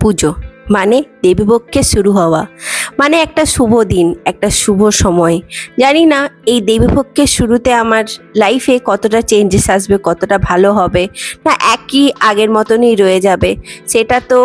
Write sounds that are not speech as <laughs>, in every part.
পুজো মানে দেবীপক্ষে শুরু হওয়া। মানে একটা শুভ দিন, একটা শুভ সময়। জানি না, এই দেবীপক্ষের শুরুতে আমার লাইফে কতটা চেঞ্জেস আসবে, কতটা ভালো হবে, না একই আগের মতনই রয়ে যাবে, সেটা তো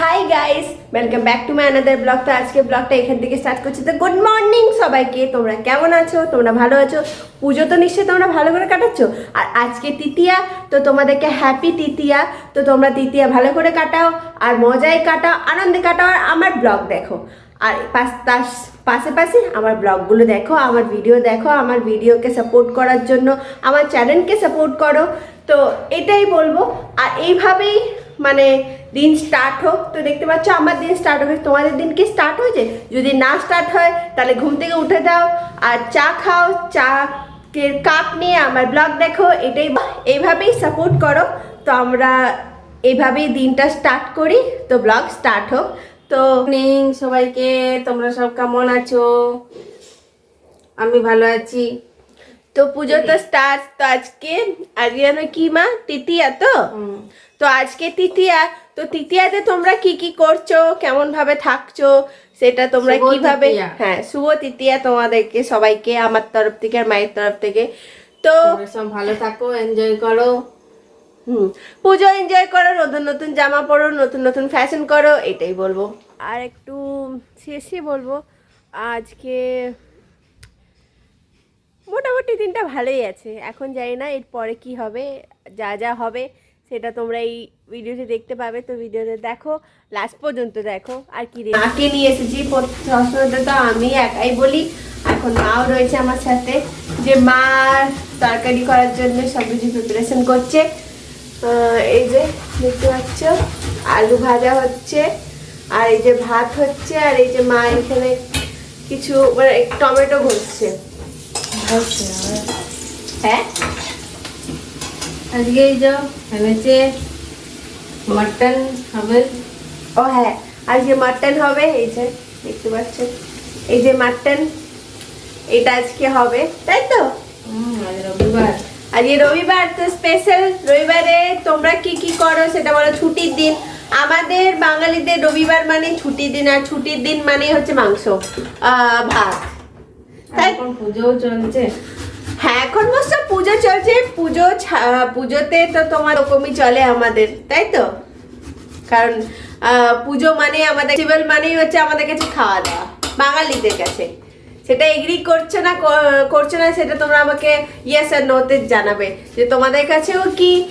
hi guys welcome back to my another blog তো আজকে ব্লগটা এখান থেকে স্টার্ট করছি। তো গুড মর্নিং সবাইকে, তোমরা কেমন আছো? তোমরা ভালো আছো? পুজো তো নিশ্চয়ই তোমরা ভালো করে কাটাচ্ছ। আর আজকে তৃতীয়া, তো তোমাদেরকে হ্যাপি তৃতীয়া। তো তোমরা তৃতীয়া ভালো করে কাটাও, আর মজায় কাটাও, আনন্দে কাটাও। আর আমার ব্লগ দেখো। আর তার পাশে পাশে আমার ব্লগগুলো দেখো, আমার ভিডিও দেখো, আমার ভিডিওকে সাপোর্ট করার জন্য, আমার চ্যানেলকে সাপোর্ট করো। তো এটাই বলব। আর এইভাবেই মানে দিন স্টার্ট হোক, তো দেখতে পাচ্ছ আমার দিন স্টার্ট হবে তোমাদের দিন কি স্টার্ট হয়েছে? যদি না স্টার্ট হয়, তাহলে ঘুম থেকে উঠে দাও আর চা খাও চা কাপ নিয়ে আমার ব্লগ দেখো, এটাই এইভাবেই সাপোর্ট করো। তো আমরা এইভাবেই দিনটা স্টার্ট করি। তো ব্লগ স্টার্ট হোক। তো সবাইকে, তোমরা সব কেমন আছো? আমি ভালো আছি। তো পুজো তো স্টার্ট তো আজকে আজকে যেন কি মা? তৃতীয়া তো? তো আজকে তৃতীয়া তো তৃতীয়াতে তোমরা কি কি করছ? কেমন ভাবে থাকছো? সেটা তোমরা কীভাবে হ্যাঁ শুভ তৃতীয়া তোমাদেরকে সবাইকে আমার তরফ থেকে আর মায়ের তরফ থেকে। তো সব ভালো থাকো এনজয় করো। হুম পুজো এনজয় করো নতুন নতুন জামা পরো নতুন নতুন ফ্যাশন করো এটাই বলব। আর একটু শেষে বলব আজকে মোটামুটি দিনটা ভালোই আছে। এখন জানি না এরপরে কি হবে, যা যা হবে, সেটা তোমরা এই ভিডিওতে দেখতে পাবে। তো ভিডিওতে দেখো লাস্ট পর্যন্ত দেখো, আর কি মাকে নিয়ে এসেছি সবসময় তো আমি একাই বলি, এখন মাও রয়েছে আমার সাথে, যে মা তরকারি করার জন্য সব কিছু প্রিপারেশন করছে এই যে দেখতে পাচ্ছ, আলু ভাজা হচ্ছে, আর এই যে ভাত হচ্ছে, আর এই যে মা এখানে কিছু মানে টমেটো ঘষছে। হ্যাঁ? আজকে এই যে এনেছে মাটন হবে। ও হ্যাঁ আজকে মাটন হবে এই যে দেখতে পাচ্ছেন এই যে মাটন এটা আজকে হবে তাই তো? রবিবার। আজকে রবিবার তো স্পেশাল রবিবারে তোমরা কি কি করো সেটা বলো ছুটির দিন। আমাদের বাঙালিদের রবিবার মানে ছুটির দিন আর ছুটির দিন মানে হচ্ছে মাংস আহ, ভাত। তাই পুজোও চলছে। হ্যাঁ এখন বলছো পুজো চলছে। পুজো পুজোতে তো তোমার রকমই চলে আমাদের তাই তো? কারণ পুজো মানে আমাদের ফেস্টিভ্যাল মানেই হচ্ছে আমাদের কাছে খাওয়া দাওয়া বাঙালিদের কাছে। সেটা এগ্রি করছ না কর- করছ না সেটা তোমরা আমাকে ইয়েস আর নোতে জানাবে। যে তোমাদের কাছেও কি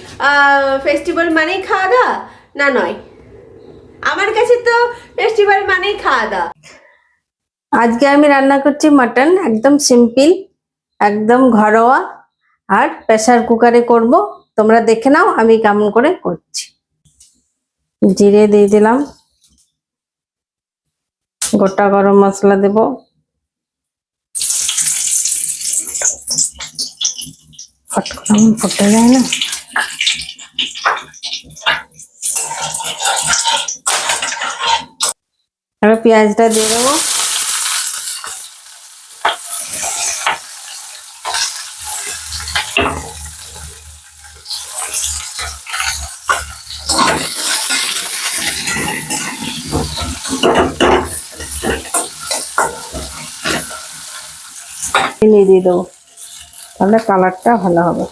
ফেস্টিভ্যাল মানেই খাওয়া দাওয়া? না নয়। আমার কাছে তো ফেস্টিভ্যাল মানেই খাওয়া দাওয়া। আজকে আমি রান্না করছি মাটন, একদম সিম্পল, একদম ঘরোয়া, আর প্রেসার কুকারে করব। তোমরা দেখে নাও আমি কেমন করে করছি। জিরে দিয়ে দিলাম। গোটা গরম মশলা দেব। ফট ফুটে যায় না। পেঁয়াজটা দিয়ে দেবো। চিনি দিয়ে দেবো। তাহলে কালারটা ভালো হবে।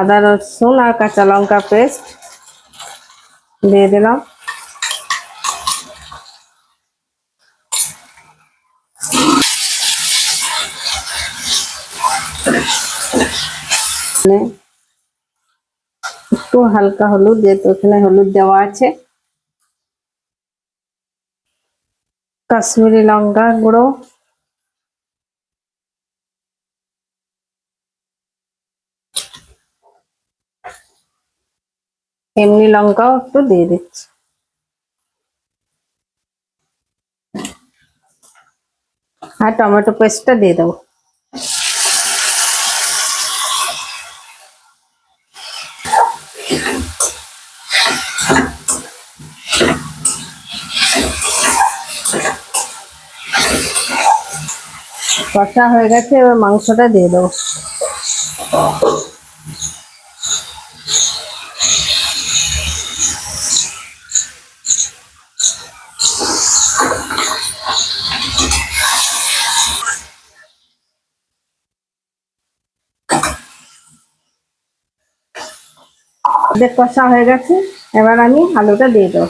আদা রসুন আর কাঁচা লঙ্কা পেস্ট দিয়ে দিলাম। মানে একটু হালকা হলুদ, যেহেতু এখানে হলুদ দেওয়া আছে। কাশ্মীরি লঙ্কা গুঁড়ো এমনি লঙ্কাও একটু দিয়ে দিচ্ছি। আর টমেটো পেস্টটা দিয়ে দেবো। কষা হয়ে গেছে, এবার মাংসটা দিয়ে দেবো। দেখ কষা হয়ে গেছে। এবার আমি আলুটা দিয়ে দেবো।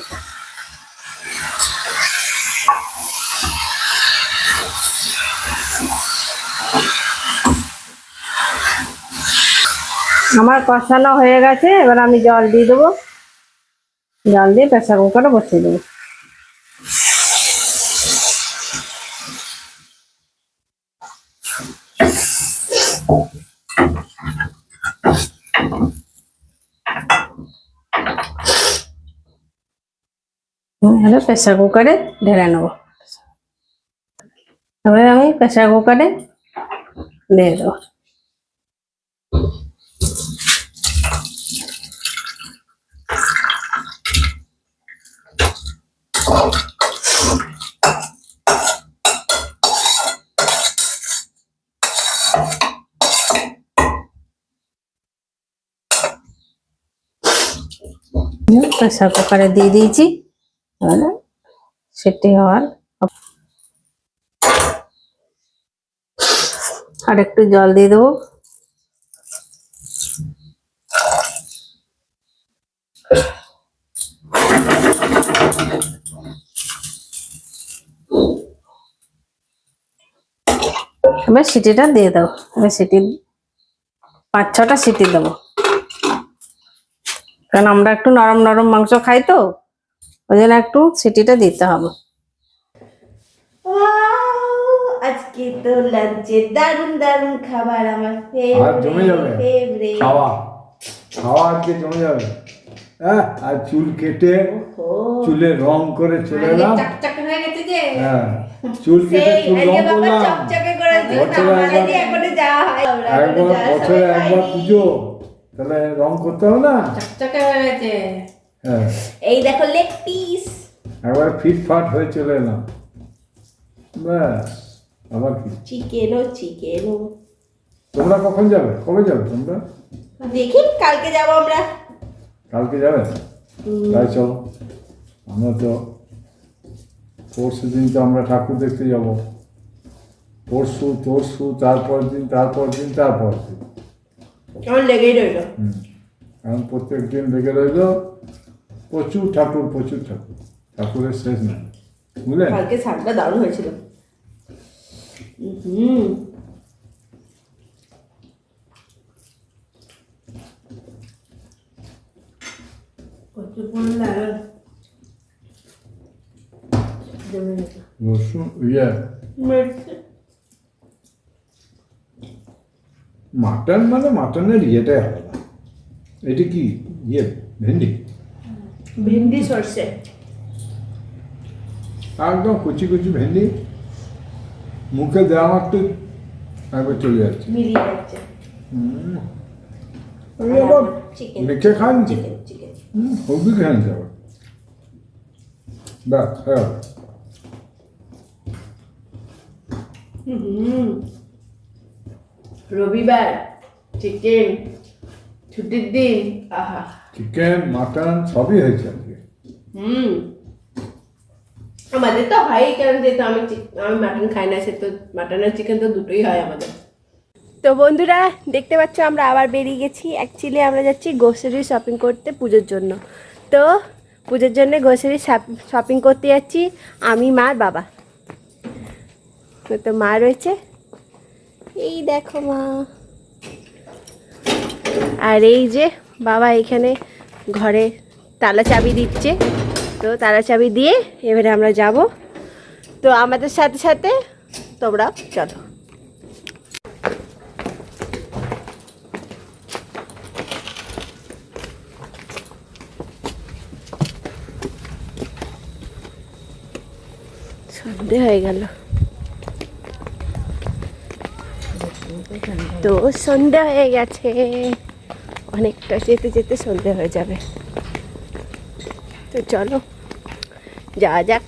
আমার কষানো হয়ে গেছে, এবার আমি জল দিয়ে দেবো। জল দিয়ে প্রেসার কুকারে বসিয়ে দেবো। এবার প্রেসার কুকারে ঢেলে নেব এবার আমি প্রেসার কুকারে দিয়ে দেবো প্রেসার কুকারে দিয়ে দিয়েছি এবারে সেটি হওয়ার আর একটু জল দিয়ে দেবো। এবার সিটিটা দিয়ে দাও। এবার সিটি, পাঁচ ছটা সিটি দেবো। কারণ আমরা একটু নরম নরম মাংস খাই তো। ওই জন্য একটু সিটিটা দিতে হবে। আজকে তো লাঞ্চে দারুণ দারুণ খাবার আমার আর জমে যাবে? ফেভারিট খাওয়া। খাওয়া আজকে জমে যাবে। হ্যাঁ আর চুল কেটে চুলে রং করে চলে এলাম। চকচকে হয়ে গেছে যে। হ্যাঁ চুল কেটে চুল রং করলাম। বছরে একবার একবার বছরে একবার পুজো। তাহলে রং করতে হবে না? চকচকে হয়ে গেছে। এই দেখো লেগ পিস একবার ফিট ফাট হয়ে চলে এলাম ব্যাস আবার কি? চিকেনও চিকেনও তোমরা কখন যাবে? কবে যাবে তোমরা? দেখি কালকে যাব আমরা। কালকে যাবে? তাই চলো। আমরা তো পরশু দিন তো আমরা ঠাকুর দেখতে যাব। পরশু তরশু তারপর দিন তারপর দিন তারপর দিন। আমার লেগেই রইল। হুম। প্রত্যেক দিন লেগে রইল প্রচুর ঠাকুর প্রচুর ঠাকুর। ঠাকুরের শেষ নাই। বুঝলেন? কালকে শাকটা দারুণ হয়েছিল। হুম। রসুন ইয়ে। মাটন মানে মাটনের ইয়েটাই আলাদা। এটা কি? ইয়ে ভেন্ডি? ভেন্ডি সর্ষে। একদম কুচি কুচি ভেন্ডি। মুখে দেওয়া মাত্র একবার চলে যাচ্ছে মিলিয়ে যাচ্ছে। মেখে খান হলদি খান যাবে ব্যাস হয়ে রবিবার চিকেন ছুটির দিন আহা। চিকেন মাটন সবই হয়েছে আজকে। হুম। আমাদের তো হয় কারণ যেহেতু আমি আমি মাটন খাই না সে তো মাটন আর চিকেন তো দুটোই হয় আমাদের। তো বন্ধুরা দেখতে পাচ্ছ আমরা আবার বেরিয়ে গেছি। অ্যাকচুয়ালি আমরা যাচ্ছি গ্রোসারি শপিং করতে পুজোর জন্য। তো পুজোর জন্য গ্রোসারি শপিং করতে যাচ্ছি আমি মার বাবা। তো তো মা রয়েছে। এই দেখো মা। আর এই যে বাবা এখানে ঘরে তালা চাবি দিচ্ছে। তো তালা চাবি দিয়ে এবারে আমরা যাব। তো আমাদের সাথে সাথে তোমরা চলো। হয়ে গেল। তো সন্ধ্যা হয়ে গেছে। অনেকটা যেতে যেতে সন্ধ্যা হয়ে যাবে। তো চলো, যাওয়া যাক।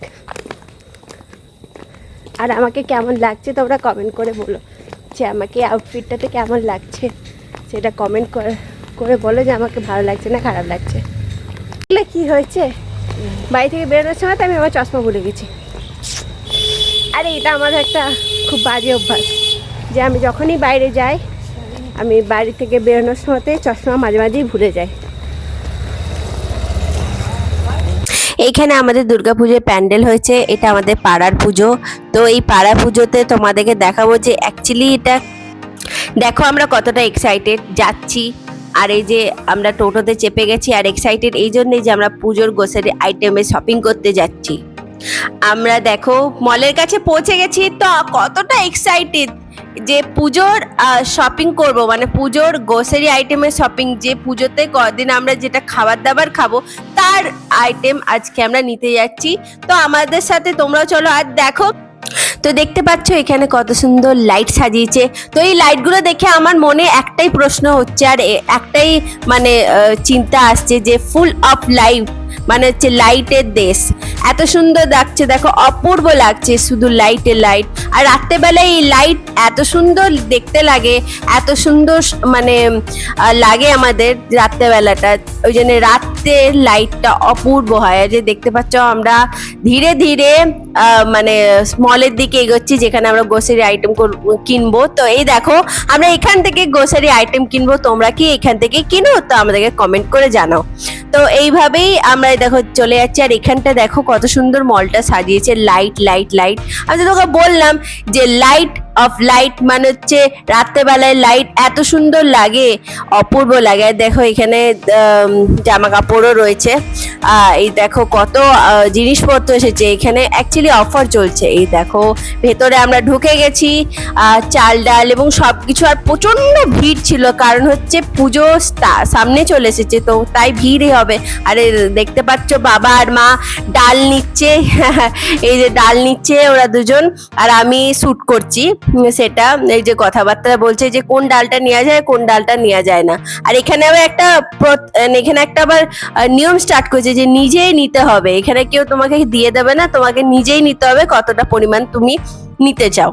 আর আমাকে কেমন লাগছে তোমরা কমেন্ট করে বলো। যে আমাকে আউটফিটটাতে কেমন লাগছে, সেটা কমেন্ট করে করে বলো যে আমাকে ভালো লাগছে না খারাপ লাগছে। এগুলো কি হয়েছে? বাড়ি থেকে বেরোনোর সময় তো আমি আমার চশমা ভুলে গেছি। আরে, এটা আমার একটা খুব বাজে অভ্যাস। যে আমি যখনই বাইরে যাই আমি বাড়ি থেকে বেরোনোর সময়তে চশমা মাঝে মাঝেই ভুলে যাই। এইখানে আমাদের দুর্গাপুজোর প্যান্ডেল হয়েছে, এটা আমাদের পাড়ার পুজো। তো এই পাড়া পুজোতে তোমাদেরকে দেখাবো যে অ্যাকচুয়ালি এটা, দেখো আমরা কতটা এক্সাইটেড যাচ্ছি, আর এই যে আমরা টোটোতে চেপে গেছি আর এক্সাইটেড এই জন্যই যে আমরা পুজোর গ্রোসারি আইটেমে শপিং করতে যাচ্ছি। আমরা দেখো মলের কাছে পৌঁছে গেছি, তো কতটা এক্সাইটেড যে পুজোর শপিং করব মানে পুজোর গ্রোসারি আইটেমের শপিং যে পুজোতে কদিন আমরা যেটা খাবার দাবার খাব, তার আইটেম আজকে আমরা নিতে যাচ্ছি। তো আমাদের সাথে তোমরাও চলো, আর দেখো তো দেখতে পাচ্ছ এখানে কত সুন্দর লাইট সাজিয়েছে। তো এই লাইটগুলো দেখে আমার মনে একটাই প্রশ্ন হচ্ছে, আর একটাই মানে চিন্তা আসছে যে ফুল অফ লাইট মানে হচ্ছে লাইটের দেশ। এত সুন্দর লাগছে, দেখো, অপূর্ব লাগছে শুধু লাইটের লাইট আর রাত্রেবেলায় এই লাইট এত সুন্দর দেখতে লাগে, এত সুন্দর মানে লাগে আমাদের রাত্রেবেলাটা। ওই জন্য রাত্রের লাইটটা অপূর্ব হয়। আর যে দেখতে পাচ্ছ আমরা ধীরে ধীরে মানে স্মলের দিকে এগোচ্ছি, যেখানে আমরা গ্রোসারি আইটেম কিনবো। তো এই দেখো, আমরা এখান থেকে গ্রোসারি আইটেম কিনবো, তোমরা কি এখান থেকে কিনো? তো আমাদেরকে কমেন্ট করে জানাও। তো এইভাবেই আমরা দেখো চলে যাচ্ছি, আর এখানটা দেখো কত সুন্দর মলটা সাজিয়েছে লাইট লাইট লাইট আমি তো তোকে বললাম যে লাইট অফ লাইট মানে হচ্ছে রাত্রেবেলায় লাইট এত সুন্দর লাগে, অপূর্ব লাগে। দেখো এখানে জামা কাপড়ও রয়েছে। এই দেখো কত জিনিসপত্র এসেছে, এখানে অ্যাকচুয়ালি অফার চলছে। এই দেখো ভেতরে আমরা ঢুকে গেছি চাল ডাল এবং সব কিছু আর প্রচণ্ড ভিড় ছিল, কারণ হচ্ছে পুজো সামনে চলে এসেছে, তো তাই ভিড়ই হবে। আরে, দেখতে পাচ্ছ বাবা আর মা ডাল নিচ্ছে, <laughs> এই যে ডাল নিচ্ছে ওরা দুজন, আর আমি শ্যুট করছি সেটা, এই যে কথাবার্তা বলছে যে কোন ডালটা নেওয়া যায়, কোন ডালটা নেওয়া যায় না। আর এখানে আবার একটা প্রত- এখানে একটা আবার নিয়ম স্টার্ট করেছে যে নিজেই নিতে হবে। এখানে কেউ তোমাকে দিয়ে দেবে না, তোমাকে নিজেই নিতে হবে কতটা পরিমাণ তুমি নিতে চাও।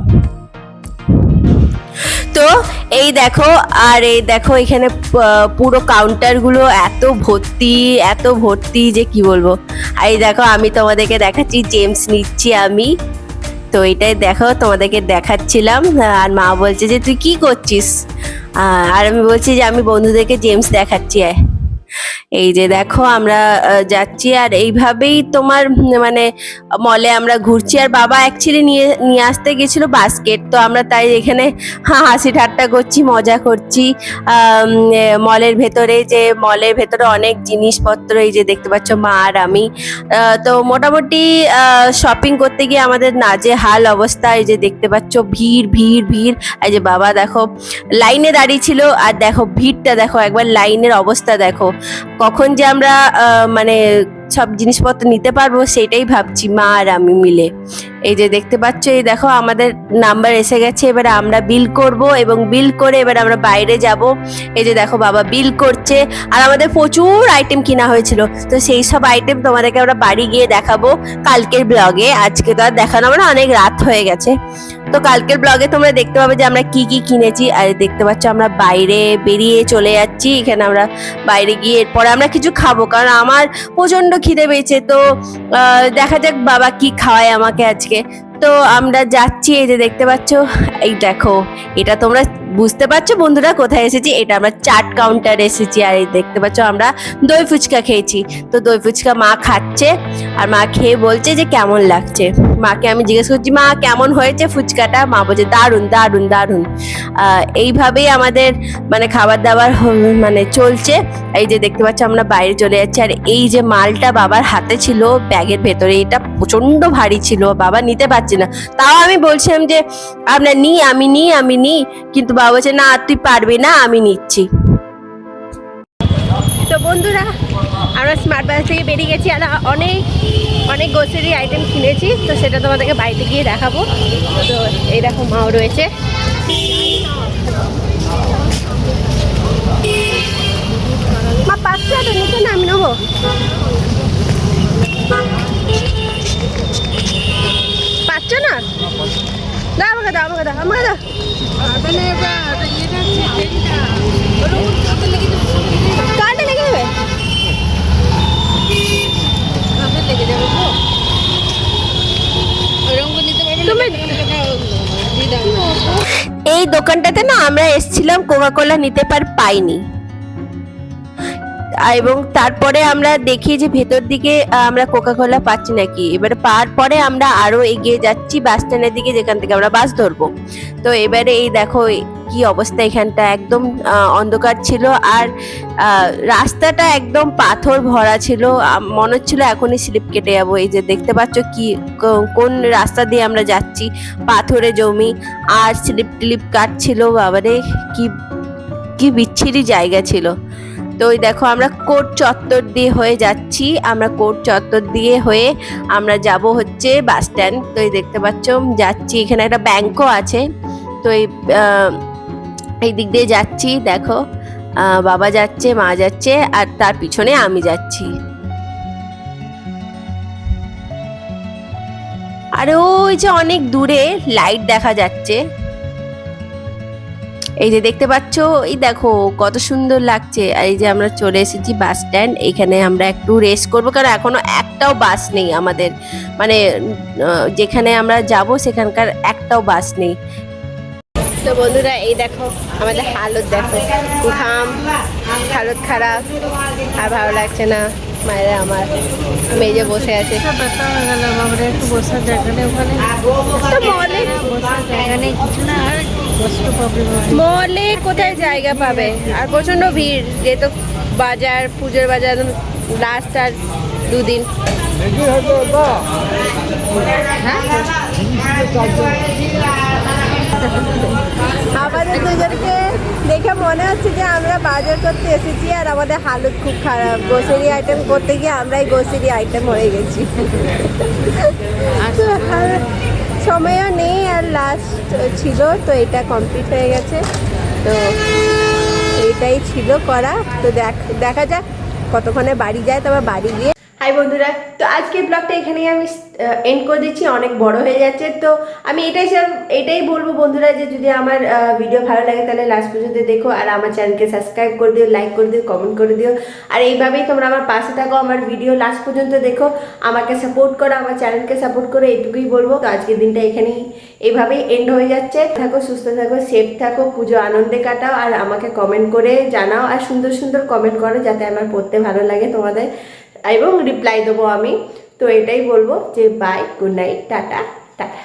তো এই দেখো, আর এই দেখো এখানে পুরো কাউন্টারগুলো এত ভর্তি এত ভর্তি যে কি বলব। আর এই দেখো আমি তোমাদেরকে দেখাচ্ছি জেমস নিচ্ছি আমি। তো এটাই দেখো, তোমাদেরকে দেখাচ্ছিলাম। আর মা বলছে যে, তুই কি করছিস? আর আমি বলছি যে, আমি বন্ধুদেরকে জেমস দেখাচ্ছি। এই যে দেখো আমরা যাচ্ছি আর এইভাবেই তোমার মানে মলে আমরা ঘুরছি। আর বাবা অ্যাকচুয়ালি নিয়ে নিয়ে আসতে গেছিল বাস্কেট তো আমরা তাই এখানে হাসি ঠাট্টা করছি, মজা করছি। মলের ভেতরে যে মলের ভেতরে অনেক জিনিসপত্র, এই যে দেখতে পাচ্ছ মা আর আমি। তো মোটামুটি শপিং করতে গিয়ে আমাদের নাজে হাল অবস্থা, এই যে দেখতে পাচ্ছ ভিড় ভিড় ভিড়। এই যে বাবা দেখো লাইনে দাঁড়িয়ে ছিল, আর দেখো ভিড়টা দেখো, একবার লাইনের অবস্থা দেখো। কখন যে আমরা মানে সব জিনিসপত্র নিতে পারব সেটাই ভাবছি মা আর আমি মিলে। এই যে দেখতে পাচ্ছ, এই দেখো আমাদের নাম্বার এসে গেছে, এবার আমরা বিল করব এবং বিল করে এবার আমরা বাইরে যাব। এই যে দেখো বাবা বিল করছে, আর আমাদের প্রচুর আইটেম কিনা হয়েছিল। তো সেই সব আইটেম তোমাদেরকে আমরা বাড়ি গিয়ে দেখাবো কালকের ব্লগে আজকে তো আর দেখানো হবে না অনেক রাত হয়ে গেছে। তো কালকের ব্লগে তোমরা দেখতে পাবে যে আমরা কি কি কিনেছি। আর দেখতে পাচ্ছ আমরা বাইরে বেরিয়ে চলে যাচ্ছি। এখানে আমরা বাইরে গিয়ে এরপরে আমরা কিছু খাব, কারণ আমার প্রচণ্ড খিদে পেয়েছে। তো দেখা যাক বাবা কি খাওয়ায় আমাকে আজকে। que তো আমরা যাচ্ছি, এই যে দেখতে পাচ্ছ, এই দেখো, এটা তোমরা বুঝতে পারছ বন্ধুরা কোথায় এসেছি? এটা আমরা চাট কাউন্টার এসেছি, আর এই দেখতে পাচ্ছ আমরা দই ফুচকা খেয়েছি। তো দই ফুচকা মা খাচ্ছে, আর মা খেয়ে বলছে যে কেমন লাগছে। মাকে আমি জিজ্ঞেস করছি, মা, কেমন হয়েছে ফুচকাটা? মা বলছে, দারুণ দারুণ দারুণ। এইভাবেই আমাদের মানে খাবার দাবার মানে চলছে। এই যে দেখতে পাচ্ছ আমরা বাইরে চলে যাচ্ছি, আর এই যে মালটা বাবার হাতে ছিল, ব্যাগের ভেতরে, এটা প্রচণ্ড ভারী ছিল, বাবা নিতে পারছে না। তাও আমি বলছিলাম যে, আপনার নি, আমি নি আমি নি। কিন্তু বাবা বলছে, না তুই পারবি না, আমি নিচ্ছি। তো বন্ধুরা, আমরা স্মার্ট বাজার থেকে বেরিয়ে গেছি। আর অনেক অনেক গ্রোসারি আইটেম কিনেছি। তো সেটা তোমাদেরকে বাড়িতে গিয়ে দেখাবো। তো এই দেখো, মাও রয়েছে। মা পাঁচশো তো নিচে না আমি নেব। পাঁচশো না? দাও আমাকে দাও আমাকে দাও আমাকে দাও। কার্ডে লেগে যাবে? এই দোকানটাতে না আমরা এসেছিলাম কোকা কোলা নিতে পার পাইনি। এবং তারপরে আমরা দেখি যে ভেতর দিকে আমরা কোকা কোলা পাচ্ছি নাকি। এবারে পাওয়ার পরে আমরা আরও এগিয়ে যাচ্ছি বাস স্ট্যান্ডের দিকে, যেখান থেকে আমরা বাস ধরবো। তো এবারে এই দেখো, কি অবস্থা এখানটা। একদম অন্ধকার ছিল। আর রাস্তাটা একদম পাথর ভরা ছিল। মনে হচ্ছিল এখনই স্লিপ কেটে যাব। এই যে দেখতে পাচ্ছ কি কোন রাস্তা দিয়ে আমরা যাচ্ছি। পাথরে জমি, আর স্লিপ টিলিপ কাটছিল। বাবারে, কি কি বিচ্ছিরি জায়গা ছিল। তো ওই দেখো, আমরা কোর্ট চত্বর দিয়ে হয়ে যাচ্ছি। আমরা কোর্ট চত্বর দিয়ে হয়ে আমরা যাব হচ্ছে বাস স্ট্যান্ড। তো এই দেখতে পাচ্ছ, যাচ্ছি। এখানে একটা ব্যাংকও আছে। তো এই এই দিক দিয়ে যাচ্ছি। দেখো বাবা যাচ্ছে, মা যাচ্ছে, আর তার পিছনে আমি যাচ্ছি। আর ওই যে অনেক দূরে, লাইট দেখা যাচ্ছে। এই যে দেখতে পাচ্ছ এই দেখো কত সুন্দর লাগছে। আর এই যে আমরা চলে এসেছি বাস স্ট্যান্ড এখানে আমরা একটু রেস্ট করব কারণ এখনও একটাও বাস নেই আমাদের। মানে যেখানে আমরা যাব সেখানকার একটাও বাস নেই। তো বন্ধুরা এই দেখো আমাদের হালত দেখো। ঘাম হালত খারাপ আর ভালো লাগছে না। মায়েরা আমার মেজে বসে আছে। একটু বসার জায়গা নেই ওখানে। বসার জায়গা নেই কিছু না আর মলে কোথায় জায়গা পাবে? আর প্রচণ্ড ভিড় যেহেতু বাজার পুজোর বাজার লাস্ট আর দুদিন। আমাদের দুজনকে দেখে মনে হচ্ছে যে আমরা বাজার করতে এসেছি আর আমাদের হালত খুব খারাপ। গ্রোসারি আইটেম করতে গিয়ে আমরাই গ্রোসারি আইটেম হয়ে গেছি। আর সময়ও নেই, আর লাস্ট ছিল, তো এটা কমপ্লিট হয়ে গেছে। তো এটাই ছিল করা। তো দেখ, দেখা যাক কতক্ষণে বাড়ি যায়, তারপর বাড়ি গিয়ে হাই বন্ধুরা। তো আজকের ব্লগটা এখানেই আমি এন্ড করে দিচ্ছি। অনেক বড় হয়ে যাচ্ছে। তো আমি এটাই এটাই বলব বন্ধুরা যে যদি আমার ভিডিও ভালো লাগে, তাহলে লাস্ট পর্যন্ত দেখো। আর আমার চ্যানেলকে সাবস্ক্রাইব করে দিও লাইক করে দিও কমেন্ট করে দিও। আর এইভাবেই তোমরা আমার পাশে থাকো, আমার ভিডিও লাস্ট পর্যন্ত দেখো। আমাকে সাপোর্ট করো, আমার চ্যানেলকে সাপোর্ট করো, এইটুকুই বলব। তো আজকের দিনটা এখানেই এইভাবেই এন্ড হয়ে যাচ্ছে। থাকো, সুস্থ থাকো সেফ থাকো, পুজো আনন্দে কাটাও। আর আমাকে কমেন্ট করে জানাও, আর সুন্দর সুন্দর কমেন্ট করো, যাতে আমার পড়তে ভালো লাগে তোমাদের। এবং রিপ্লাই দেবো আমি তো এটাই বলব যে bye good night tata tata.